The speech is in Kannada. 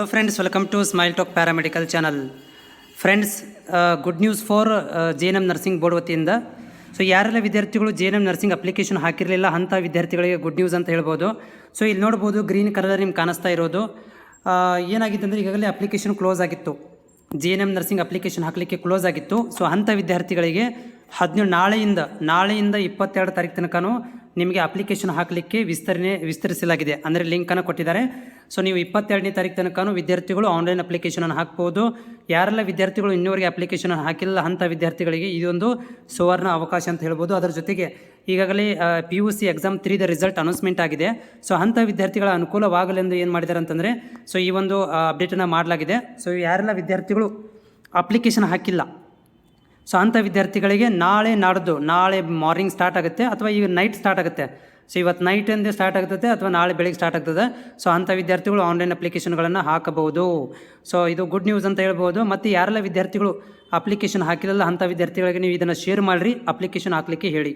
Hello friends, welcome to Smile Talk channel. Friends good news for J N M nursing board ವತಿಯಿಂದ. ಸೊ ಯಾರೆಲ್ಲ ವಿದ್ಯಾರ್ಥಿಗಳು J N M nursing application ಹಾಕಿರಲಿಲ್ಲ ಅಂಥ ವಿದ್ಯಾರ್ಥಿಗಳಿಗೆ ಗುಡ್ ನ್ಯೂಸ್ ಅಂತ ಹೇಳ್ಬೋದು. ಸೊ ಇಲ್ಲಿ ನೋಡ್ಬೋದು ಗ್ರೀನ್ ಕಲರ್ ನಿಮ್ಗೆ ಕಾಣಿಸ್ತಾ ಇರೋದು. ಏನಾಗಿತ್ತು ಅಂದರೆ ಈಗಾಗಲೇ ಅಪ್ಲಿಕೇಶನ್ ಕ್ಲೋಸ್ ಆಗಿತ್ತು. J N M nursing application ಹಾಕಲಿಕ್ಕೆ ಕ್ಲೋಸ್ ಆಗಿತ್ತು. ಸೊ ಅಂಥ ವಿದ್ಯಾರ್ಥಿಗಳಿಗೆ ಹದಿನೇಳು ನಾಳೆಯಿಂದ ನಾಳೆಯಿಂದ ಇಪ್ಪತ್ತೆರಡು ತಾರೀಕು ತನಕನೂ ನಿಮಗೆ ಅಪ್ಲಿಕೇಶನ್ ಹಾಕಲಿಕ್ಕೆ ವಿಸ್ತರಣೆ ವಿಸ್ತರಿಸಲಾಗಿದೆ. ಅಂದರೆ ಲಿಂಕನ್ನು ಕೊಟ್ಟಿದ್ದಾರೆ. ಸೊ ನೀವು ಇಪ್ಪತ್ತೆರಡನೇ ತಾರೀಕು ತನಕನೂ ವಿದ್ಯಾರ್ಥಿಗಳು ಆನ್ಲೈನ್ ಅಪ್ಲಿಕೇಶನನ್ನು ಹಾಕ್ಬೋದು. ಯಾರೆಲ್ಲ ವಿದ್ಯಾರ್ಥಿಗಳು ಇನ್ನೂವರೆಗೆ ಅಪ್ಲಿಕೇಶನ್ ಹಾಕಿಲ್ಲ, ಅಂಥ ವಿದ್ಯಾರ್ಥಿಗಳಿಗೆ ಇದೊಂದು ಸುವರ್ಣ ಅವಕಾಶ ಅಂತ ಹೇಳ್ಬೋದು. ಅದರ ಜೊತೆಗೆ ಈಗಾಗಲೇ ಪಿ ಯು ಸಿ ಎಕ್ಸಾಮ್ ತ್ರೀದ ರಿಸಲ್ಟ್ ಅನೌನ್ಸ್ಮೆಂಟ್ ಆಗಿದೆ. ಸೊ ಅಂಥ ವಿದ್ಯಾರ್ಥಿಗಳ ಅನುಕೂಲವಾಗಲೆಂದು ಏನು ಮಾಡಿದ್ದಾರೆ ಅಂತಂದರೆ ಸೊ ಈ ಒಂದು ಅಪ್ಡೇಟನ್ನು ಮಾಡಲಾಗಿದೆ. ಸೊ ಯಾರೆಲ್ಲ ವಿದ್ಯಾರ್ಥಿಗಳು ಅಪ್ಲಿಕೇಶನ್ ಹಾಕಿಲ್ಲ ಸೊ ಅಂಥ ವಿದ್ಯಾರ್ಥಿಗಳಿಗೆ ನಾಳೆ ನಾಡ್ದು, ನಾಳೆ ಮಾರ್ನಿಂಗ್ ಸ್ಟಾರ್ಟ್ ಆಗುತ್ತೆ ಅಥವಾ ಈಗ ನೈಟ್ ಸ್ಟಾರ್ಟ್ ಆಗುತ್ತೆ. ಸೊ ಇವತ್ತು ನೈಟಿಂದ ಸ್ಟಾರ್ಟ್ ಆಗ್ತದೆ ಅಥವಾ ನಾಳೆ ಬೆಳಿಗ್ಗೆ ಸ್ಟಾರ್ಟ್ ಆಗ್ತದೆ. ಸೊ ಅಂಥ ವಿದ್ಯಾರ್ಥಿಗಳು ಆನ್ಲೈನ್ ಅಪ್ಲಿಕೇಶನ್ಗಳನ್ನು ಹಾಕಬಹುದು. ಸೊ ಇದು ಗುಡ್ ನ್ಯೂಸ್ ಅಂತ ಹೇಳ್ಬೋದು ಮತ್ತು ಯಾರೆಲ್ಲ ವಿದ್ಯಾರ್ಥಿಗಳು ಅಪ್ಲಿಕೇಶನ್ ಹಾಕಿರಲ್ಲ ಅಂಥ ವಿದ್ಯಾರ್ಥಿಗಳಿಗೆ ನೀವು ಇದನ್ನು ಶೇರ್ ಮಾಡಿರಿ ಅಪ್ಲಿಕೇಶನ್ ಹಾಕಲಿಕ್ಕೆ ಹೇಳಿ.